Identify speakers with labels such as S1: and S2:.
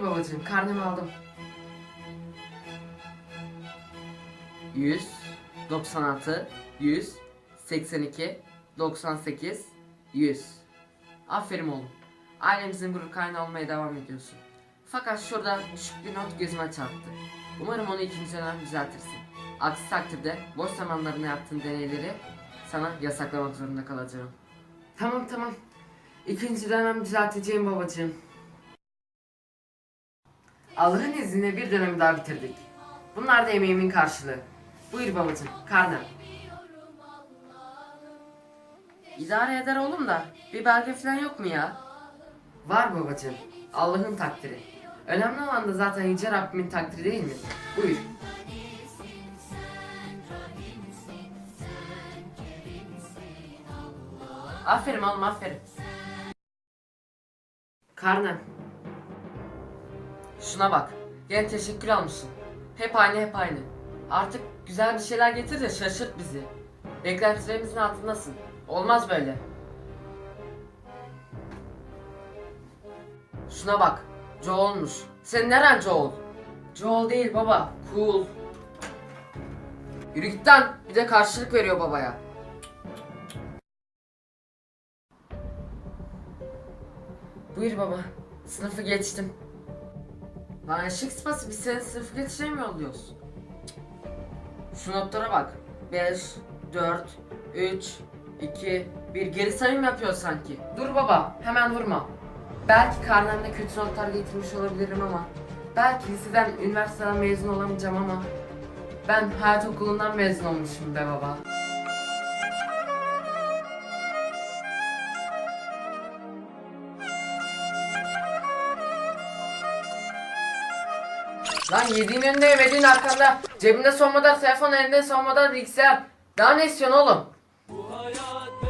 S1: Buyur babacığım karnımı aldım. 100 96 100 82 98 100 Aferin oğlum. Ailemizin gurur kaynağı olmaya devam ediyorsun. Fakat şurada küçük bir not gözüme çarptı. Umarım onu ikinci dönem düzeltirsin. Aksi takdirde boş zamanlarında yaptığın deneyleri sana yasaklamak zorunda kalacağım. Tamam tamam. İkinci dönem düzelteceğim babacığım. Allah'ın izniyle bir dönemi daha bitirdik. Bunlar da emeğimin karşılığı. Buyur babacığım, karnım. İdare eder oğlum da bir belge falan yok mu ya? Var babacığım. Allah'ın takdiri. Önemli olan da zaten Yüce Rabbimin takdiri değil mi? Buyur. Aferin oğlum aferin. Karnım. Şuna bak. Gene teşekkür almışsın. Hep aynı hep aynı. Artık güzel bir şeyler getir de şaşırt bizi. Beklentilerimizin altındasın. Olmaz böyle. Şuna bak. Joel'muş. Senin neren Joel? Joel değil baba. Cool. Yürü git lan. Bir de karşılık veriyor babaya. Buyur baba. Sınıfı geçtim. Lan eşek sıpası biz senin sınıfı geçiremiyor oluyoruz. Şu notlara bak. 5, 4, 3, 2, 1 geri sayım yapıyor sanki. Dur baba hemen vurma. Belki karnemde kötü notlar getirmiş olabilirim ama belki liseden, üniversiteden mezun olamayacağım ama ben hayat okulundan mezun olmuşum be baba. Lan yediğin önünde yemediğin arkanda Cebinde son model telefon elinde son model bilgisayar Daha ne istiyorsun oğlum?
S2: Bu hayat